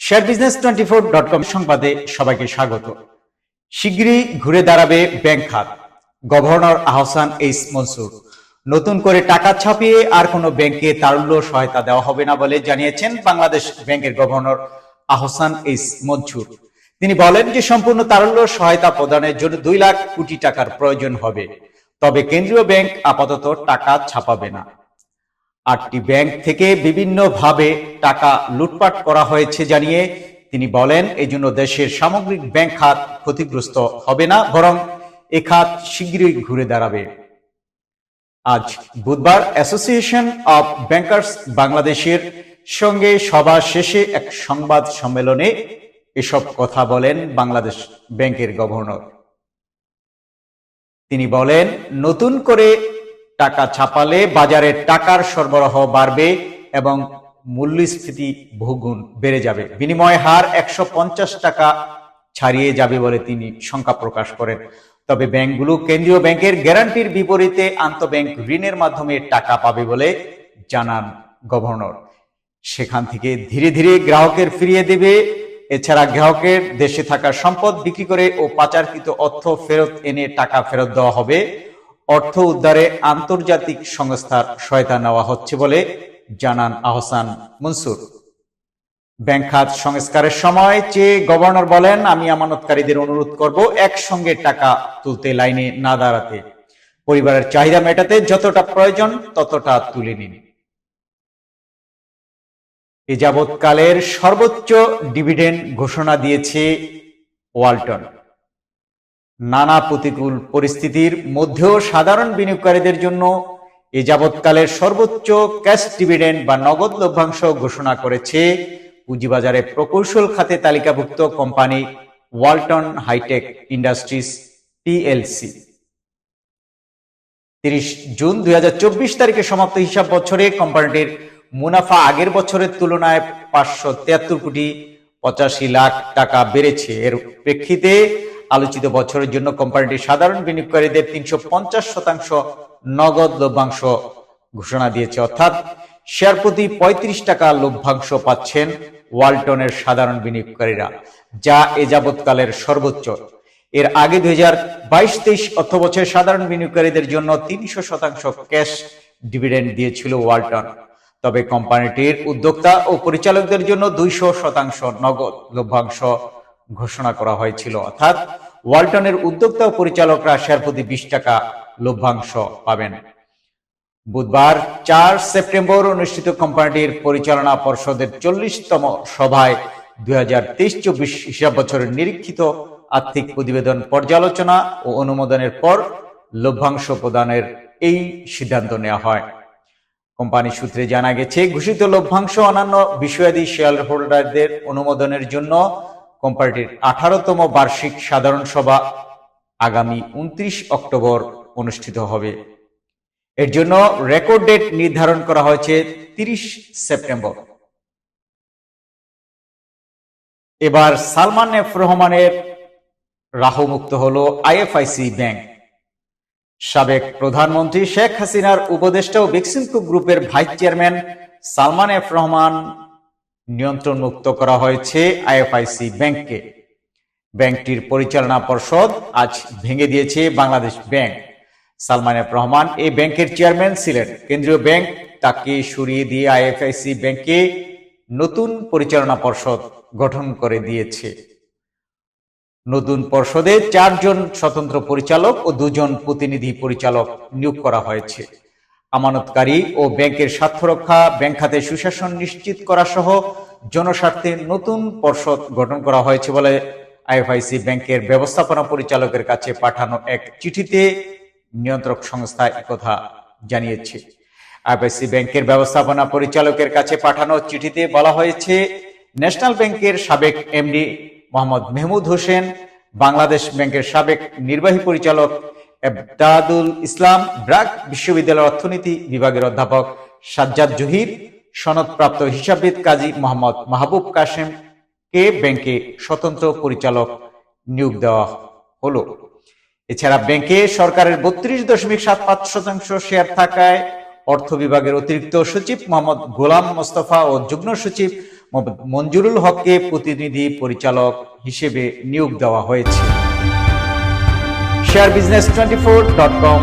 Share business twenty four dot com সংবাদে সবাইকে স্বাগত। শিগগিরই ঘুরে দাঁড়াবে ব্যাংক খাত। Governor Ahsan H Mansur. নতুন করে টাকা ছাপিয়ে আর কোনো ব্যাংকে তারল্য সহায়তা দেওয়া হবে না বলে জানিয়েছেন বাংলাদেশ ব্যাংকের গভর্নর আহসান এইস মনসুর। তিনি বলেন যে সম্পূর্ণ তারল্য সহায়তা প্রদানের জন্য দুই লাখ কোটি টাকার প্রয়োজন হবে। তবে কেন্দ্রীয় ব্যাংক আপাতত টাকা ছাপাবে না। আটটি ব্যাংক থেকে বিভিন্নভাবে টাকা লুটপাট করা হয়েছে জানিয়ে তিনি বলেন এই জন্য দেশের সামগ্রিক ব্যাংক খাত ক্ষতিগ্রস্ত হবে না, বরং এ খাত শীঘ্রই ঘুরে দাঁড়াবে। আজ বুধবার অ্যাসোসিয়েশন অব ব্যাংকার্স বাংলাদেশের সঙ্গে সভা শেষে এক সংবাদ সম্মেলনে এসব কথা বলেন বাংলাদেশ ব্যাংকের গভর্নর। তিনি বলেন, নতুন করে টাকা ছাপালে বাজারে টাকার সরবরাহ বাড়বে এবং মূল্যস্ফীতি বহুগুণ বেড়ে যাবে। বিনিময় হার একশো পঞ্চাশ টাকা ছাড়িয়ে যাবে বলে তিনি শঙ্কা প্রকাশ করেন। তবে ব্যাংকগুলো কেন্দ্রীয় ব্যাংকের গ্যারান্টির বিপরীতে আন্তঃব্যাংক ঋণের মাধ্যমে টাকা পাবে বলে জানান গভর্নর। সেখান থেকে ধীরে ধীরে গ্রাহকের ফিরিয়ে দেবে। এছাড়া গ্রাহকের দেশে থাকা সম্পদ বিক্রি করে ও পাচারকৃত অর্থ ফেরত এনে টাকা ফেরত দেওয়া হবে। অর্থ উদ্ধারে আন্তর্জাতিক সংস্থার সহায়তা নেওয়া হচ্ছে বলে জানান আহসান মনসুর। ব্যাংক খাত সংস্কারের সময় চেয়ে গভর্নর বলেন, আমি আমানতকারীদের অনুরোধ করব একসঙ্গে টাকা তুলতে লাইনে না দাঁড়াতে। পরিবারের চাহিদা মেটাতে যতটা প্রয়োজন ততটা তুলে নিন। এ যাবৎকালের সর্বোচ্চ ডিভিডেন্ড ঘোষণা দিয়েছে ওয়ালটন। নানা প্রতিকূল পরিস্থিতির মধ্যেও সাধারণ বিনিয়োগকারীদের জন্য এ যাবৎকালের সর্বোচ্চ ক্যাশ ডিভিডেন্ড বা নগদ লভ্যাংশ ঘোষণা করেছে পুঁজিবাজারে প্রকৌশল খাতে তালিকাভুক্ত company Walton hi tech industries PLC. তিরিশ জুন দুই হাজার চব্বিশ তারিখে সমাপ্ত হিসাব বছরে কোম্পানিটির মুনাফা আগের বছরের তুলনায় পাঁচশো তিয়াত্তর কোটি পঁচাশি লাখ টাকা বেড়েছে। এর প্রেক্ষিতে আলোচিত বছরের জন্য কোম্পানিটি সাধারণ বিনিয়োগকারীদের তিনশো পঞ্চাশ শতাংশ নগদ লভ্যাংশ ঘোষণা দিয়েছে। অর্থাৎ শেয়ার প্রতি পঁয়ত্রিশ টাকা লভ্যাংশ পাচ্ছেন ওয়ালটনের সাধারণ বিনিয়োগকারীরা, যা এ যাবৎকালের সর্বোচ্চ। এর আগে দুই হাজার বাইশ তেইশ অর্থ বছর সাধারণ বিনিয়োগকারীদের জন্য তিনশো শতাংশ ক্যাশ ডিভিডেন্ড দিয়েছিল ওয়ালটন। তবে কোম্পানিটির উদ্যোক্তা ও পরিচালকদের জন্য দুইশো শতাংশ নগদ লভ্যাংশ ঘোষণা করা হয়েছিল। অর্থাৎ ওয়ালটনের উদ্যোক্তা পরিচালকরা শেয়ার প্রতি বিশ টাকা লভ্যাংশ পাবেন। বুধবার চার সেপ্টেম্বর অনুষ্ঠিত কোম্পানিটির পরিচালনা পর্ষদের চল্লিশতম সভায় দুই হাজার তেইশ চব্বিশ হিসাব বছরের নিরীক্ষিত আর্থিক প্রতিবেদন পর্যালোচনা ও অনুমোদনের পর লভ্যাংশ প্রদানের এই সিদ্ধান্ত নেওয়া হয়। কোম্পানি সূত্রে জানা গেছে, ঘোষিত লভ্যাংশ অন্যান্য বিষয়াদি শেয়ার হোল্ডারদের অনুমোদনের জন্য কোম্পানিটির আঠারোতম বার্ষিক সাধারণ সভা আগামী উনত্রিশ অক্টোবর অনুষ্ঠিত হবে। এর জন্য রেকর্ড ডেট নির্ধারণ করা হয়েছে তিরিশ সেপ্টেম্বর। এবার সালমান এফ রহমানের রাহুমুক্ত হল আইএফআইসি ব্যাংক। সাবেক প্রধানমন্ত্রী শেখ হাসিনার উপদেষ্টা ও বেক্সিমকো গ্রুপের vice chairman Salman F Rahman নিয়ন্ত্রণ মুক্ত করা হয়েছে আইএফআইসি ব্যাংককে। ব্যাংকটির পরিচালনা পর্ষদ আজ ভেঙে দিয়েছে বাংলাদেশ ব্যাংক। সালমান এফ রহমান এই ব্যাংকের চেয়ারম্যান ছিলেন। কেন্দ্রীয় ব্যাংক তাকে সরিয়ে দিয়ে আইএফআইসি ব্যাংকে নতুন পরিচালনা পর্ষদ গঠন করে দিয়েছে। নতুন পর্ষদে চারজন স্বতন্ত্র পরিচালক ও দুজন প্রতিনিধি পরিচালক নিয়োগ করা হয়েছে। আমানতকারী ও ব্যাংকের স্বার্থ রক্ষা, ব্যাংক খাতে সুশাসন নিশ্চিত করা সহ জনস্বার্থে নতুন পর্ষদ গঠন করা হয়েছে বলে আইএফআইসি ব্যাংকের ব্যবস্থাপনা পরিচালকের কাছে পাঠানো এক চিঠিতে নিয়ন্ত্রক সংস্থা একথা জানিয়েছে। আইএফআইসি ব্যাংকের ব্যবস্থাপনা পরিচালকের কাছে পাঠানো চিঠিতে বলা হয়েছে, ন্যাশনাল ব্যাংকের সাবেক এমডি মোহাম্মদ মেহমুদ হোসেন, বাংলাদেশ ব্যাংকের সাবেক নির্বাহী পরিচালক এবদাদুল ইসলাম, ব্রাক বিশ্ববিদ্যালয়ের অর্থনীতি বিভাগের অধ্যাপক সাজ্জাদ জহির সনদপ্রাপ্ত হিসাববিদ কাজী মোহাম্মদ মাহবুব কাশেম কে ব্যাংকে স্বতন্ত্র পরিচালক নিয়োগ দেওয়া হলো। এছাড়া ব্যাংকে সরকারের বত্রিশ দশমিক সাত পাঁচ শতাংশ শেয়ার থাকায় অর্থ বিভাগের অতিরিক্ত সচিব মোহাম্মদ গোলাম মোস্তফা ও যুগ্ম সচিব মঞ্জুরুল হককে প্রতিনিধি পরিচালক হিসেবে নিয়োগ দেওয়া হয়েছে। Share business twenty four dot com